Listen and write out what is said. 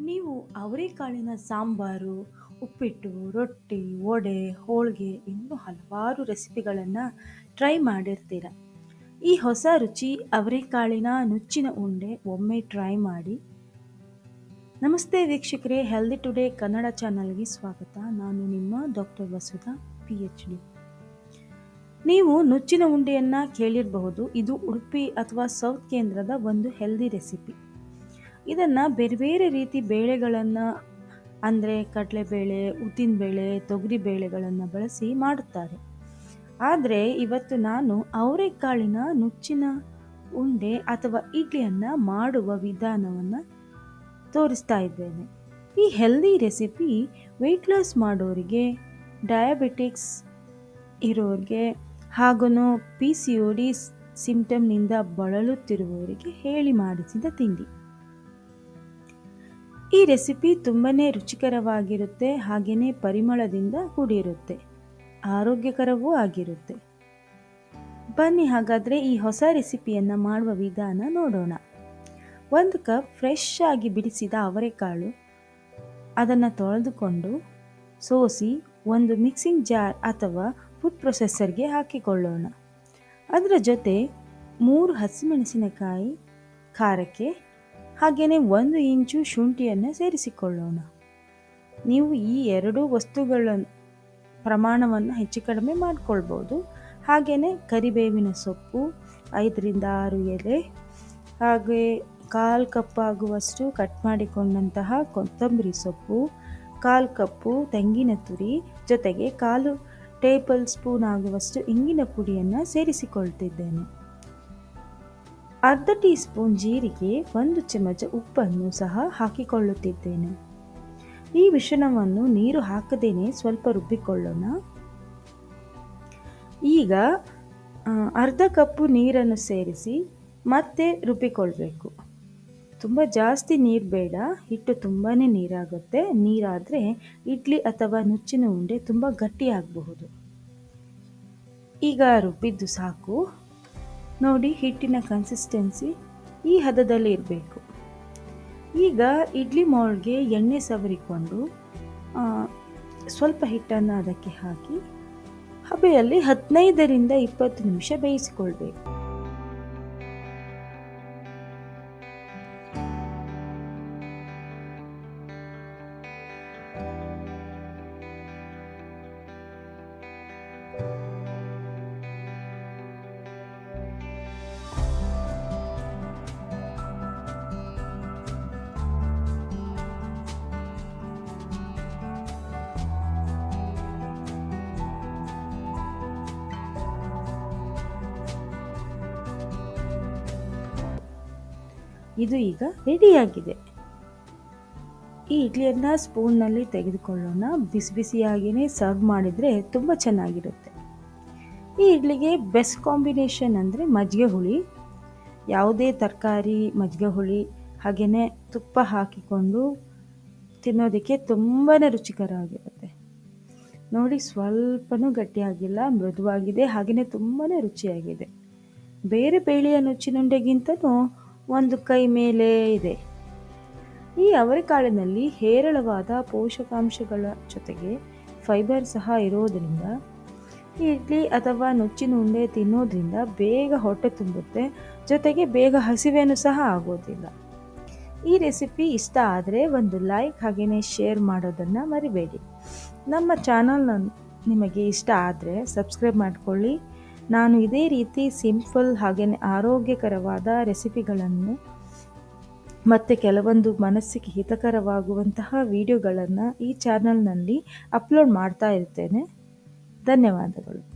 ನೀವು ಅವರೆಕಾಳಿನ ಸಾಂಬಾರು, ಉಪ್ಪಿಟ್ಟು, ರೊಟ್ಟಿ, ವಡೆ, ಹೋಳಿಗೆ, ಇನ್ನೂ ಹಲವಾರು ರೆಸಿಪಿಗಳನ್ನು ಟ್ರೈ ಮಾಡಿರ್ತೀರ. ಈ ಹೊಸ ರುಚಿ ಅವರೆಕಾಳಿನ ನುಚ್ಚಿನ ಉಂಡೆ ಒಮ್ಮೆ ಟ್ರೈ ಮಾಡಿ. ನಮಸ್ತೆ ವೀಕ್ಷಕರೇ ಹೆಲ್ದಿ ಟುಡೇ ಕನ್ನಡ ಚಾನಲ್ಗೆ ಸ್ವಾಗತ. ನಾನು ನಿಮ್ಮ doctor Vasudha P H D ನೀವು ನುಚ್ಚಿನ ಉಂಡೆಯನ್ನು ಕೇಳಿರಬಹುದು. ಇದು ಉಡುಪಿ ಅಥವಾ ಸೌತ್ ಕೇಂದ್ರದ ಒಂದು ಹೆಲ್ದಿ ರೆಸಿಪಿ ಇದನ್ನು ಬೇರೆ ಬೇರೆ ರೀತಿ ಬೇಳೆಗಳನ್ನು ಅಂದರೆ ಕಡಲೆಬೇಳೆ, ಉದ್ದಿನಬೇಳೆ ತೊಗರಿ ಬೇಳೆಗಳನ್ನು ಬಳಸಿ ಮಾಡುತ್ತಾರೆ. ಆದರೆ ಇವತ್ತು ನಾನು ಅವರೆಕಾಳಿನ ನುಚ್ಚಿನ ಉಂಡೆ ಅಥವಾ ಇಡ್ಲಿಯನ್ನು ಮಾಡುವ ವಿಧಾನವನ್ನು ತೋರಿಸ್ತಾ ಇದ್ದೇನೆ. ಈ ಹೆಲ್ದಿ ರೆಸಿಪಿ ವೆಯ್ಟ್ ಲಾಸ್ ಮಾಡೋರಿಗೆ ಡಯಾಬಿಟಿಕ್ಸ್ ಇರೋರಿಗೆ ಹಾಗೂ ಪಿ ಸಿ ಒ ಡಿ ಸಿಂಪ್ಟಮ್ನಿಂದ ಬಳಲುತ್ತಿರುವವರಿಗೆ ಹೇಳಿ ಮಾಡಿಸಿದ ತಿಂಡಿ. ಈ ರೆಸಿಪಿ ತುಂಬಾ ರುಚಿಕರವಾಗಿರುತ್ತೆ ಹಾಗೆಯೇ ಪರಿಮಳದಿಂದ ಕೂಡಿರುತ್ತೆ, ಆರೋಗ್ಯಕರವೂ ಆಗಿರುತ್ತೆ. ಬನ್ನಿ ಹಾಗಾದರೆ ಈ ಹೊಸ ರೆಸಿಪಿಯನ್ನು ಮಾಡುವ ವಿಧಾನ ನೋಡೋಣ. ಒಂದು ಕಪ್ ಫ್ರೆಶ್ ಆಗಿ ಬಿಡಿಸಿದ ಅವರೆಕಾಳು, ಅದನ್ನು ತೊಳೆದುಕೊಂಡು ಸೋಸಿ ಒಂದು ಮಿಕ್ಸಿಂಗ್ ಜಾರ್ ಅಥವಾ ಫುಡ್ ಪ್ರೊಸೆಸರ್ಗೆ ಹಾಕಿಕೊಳ್ಳೋಣ. ಅದರ ಜೊತೆ ಮೂರು ಹಸಿಮೆಣಸಿನಕಾಯಿ, ಖಾರಕ್ಕೆ ಹಾಗೆಯೇ ಒಂದು ಇಂಚು ಶುಂಠಿಯನ್ನು ಸೇರಿಸಿಕೊಳ್ಳೋಣ. ನೀವು ಈ ಎರಡೂ ವಸ್ತುಗಳ ಪ್ರಮಾಣವನ್ನು ಹೆಚ್ಚು ಕಡಿಮೆ ಮಾಡಿಕೊಳ್ಬೋದು. ಹಾಗೆಯೇ ಕರಿಬೇವಿನ ಸೊಪ್ಪು, ಐದರಿಂದ ಆರು ಎಲೆ, ಹಾಗೆ ಕಾಲು ಕಪ್ ಆಗುವಷ್ಟು ಕಟ್ ಮಾಡಿಕೊಂಡಂತಹ ಕೊತ್ತಂಬರಿ ಸೊಪ್ಪು, ಕಾಲು ಕಪ್ಪು, ತೆಂಗಿನ ತುರಿ, ಜೊತೆಗೆ ಕಾಲು ಟೇಬಲ್ ಸ್ಪೂನ್ ಆಗುವಷ್ಟು ಇಂಗಿನ ಪುಡಿಯನ್ನು ಸೇರಿಸಿಕೊಳ್ತಿದ್ದೇನೆ. ಅರ್ಧ ಟೀ ಸ್ಪೂನ್ ಜೀರಿಗೆ, ಒಂದು ಚಮಚ ಉಪ್ಪನ್ನು ಸಹ ಹಾಕಿಕೊಳ್ಳುತ್ತಿದ್ದೇನೆ. ಈ ಮಿಶ್ರಣವನ್ನು ನೀರು ಹಾಕದೇನೆ ಸ್ವಲ್ಪ ರುಬ್ಬಿಕೊಳ್ಳೋಣ. ಈಗ ಅರ್ಧ ಕಪ್ಪು ನೀರನ್ನು ಸೇರಿಸಿ ಮತ್ತೆ ರುಬ್ಬಿಕೊಳ್ಬೇಕು. ತುಂಬ ಜಾಸ್ತಿ ನೀರು ಬೇಡ, ಹಿಟ್ಟು ತುಂಬಾ ನೀರಾಗುತ್ತೆ. ನೀರಾದರೆ ಇಡ್ಲಿ ಅಥವಾ ನುಚ್ಚಿನ ಉಂಡೆ ತುಂಬ ಗಟ್ಟಿಯಾಗಬಹುದು. ಈಗ ರುಬ್ಬಿದ್ದು ಸಾಕು. ನೋಡಿ ಹಿಟ್ಟಿನ ಕನ್ಸಿಸ್ಟೆನ್ಸಿ ಈ ಹದದಲ್ಲಿ ಇರಬೇಕು. ಈಗ ಇಡ್ಲಿ ಮೌಲ್ಗೆ ಎಣ್ಣೆ ಸವರಿಕೊಂಡು ಸ್ವಲ್ಪ ಹಿಟ್ಟನ್ನು ಅದಕ್ಕೆ ಹಾಕಿ ಹಬೆಯಲ್ಲಿ ಹದಿನೈದರಿಂದ ಇಪ್ಪತ್ತು ನಿಮಿಷ ಬೇಯಿಸಿಕೊಳ್ಬೇಕು. ಇದು ಈಗ ರೆಡಿಯಾಗಿದೆ. ಈ ಇಡ್ಲಿಯನ್ನು ಸ್ಪೂನ್ನಲ್ಲಿ ತೆಗೆದುಕೊಳ್ಳೋಣ. ಬಿಸಿ ಬಿಸಿಯಾಗಿಯೇ ಸರ್ವ್ ಮಾಡಿದರೆ ತುಂಬ ಚೆನ್ನಾಗಿರುತ್ತೆ. ಈ ಇಡ್ಲಿಗೆ ಬೆಸ್ಟ್ ಕಾಂಬಿನೇಷನ್ ಅಂದರೆ ಮಜ್ಜಿಗೆ ಹುಳಿ. ಯಾವುದೇ ತರಕಾರಿ, ಮಜ್ಜಿಗೆ ಹುಳಿ ಹಾಗೆಯೇ ತುಪ್ಪ ಹಾಕಿಕೊಂಡು ತಿನ್ನೋದಕ್ಕೆ ತುಂಬಾ ರುಚಿಕರವಾಗಿರುತ್ತೆ. ನೋಡಿ, ಸ್ವಲ್ಪನೂ ಗಟ್ಟಿಯಾಗಿಲ್ಲ, ಮೃದುವಾಗಿದೆ ಹಾಗೆಯೇ ತುಂಬಾ ರುಚಿಯಾಗಿದೆ. ಬೇರೆ ಬೇಳೆಯ ನುಚ್ಚಿನುಂಡೆಗಿಂತಲೂ ಒಂದು ಕೈ ಮೇಲೆ ಇದೆ. ಈ ಅವರೆಕಾಳಿನಲ್ಲಿ ಹೇರಳವಾದ ಪೋಷಕಾಂಶಗಳ ಜೊತೆಗೆ ಫೈಬರ್ ಸಹ ಇರೋದರಿಂದ, ಇಡ್ಲಿ ಅಥವಾ ನುಚ್ಚಿನ ಉಂಡೆ ತಿನ್ನೋದ್ರಿಂದ ಬೇಗ ಹೊಟ್ಟೆ ತುಂಬುತ್ತೆ, ಜೊತೆಗೆ ಬೇಗ ಹಸಿವೇನು ಸಹ ಆಗೋದಿಲ್ಲ. ಈ ರೆಸಿಪಿ ಇಷ್ಟ ಆದರೆ ಒಂದು ಲೈಕ್ ಹಾಗೆಯೇ ಶೇರ್ ಮಾಡೋದನ್ನು ಮರಿಬೇಡಿ. ನಮ್ಮ ಚಾನಲ್ನ ನಿಮಗೆ ಇಷ್ಟ ಆದರೆ ಸಬ್ಸ್ಕ್ರೈಬ್ ಮಾಡಿಕೊಳ್ಳಿ. ನಾನು ಇದೇ ರೀತಿ ಸಿಂಪಲ್ ಹಾಗೆಯೇ ಆರೋಗ್ಯಕರವಾದ ರೆಸಿಪಿಗಳನ್ನು ಮತ್ತು ಕೆಲವೊಂದು ಮನಸ್ಸಿಗೆ ಹಿತಕರವಾಗುವಂತಹ ವಿಡಿಯೋಗಳನ್ನು ಈ ಚಾನಲ್ನಲ್ಲಿ ಅಪ್ಲೋಡ್ ಮಾಡ್ತಾ ಇರ್ತೇನೆ. ಧನ್ಯವಾದಗಳು.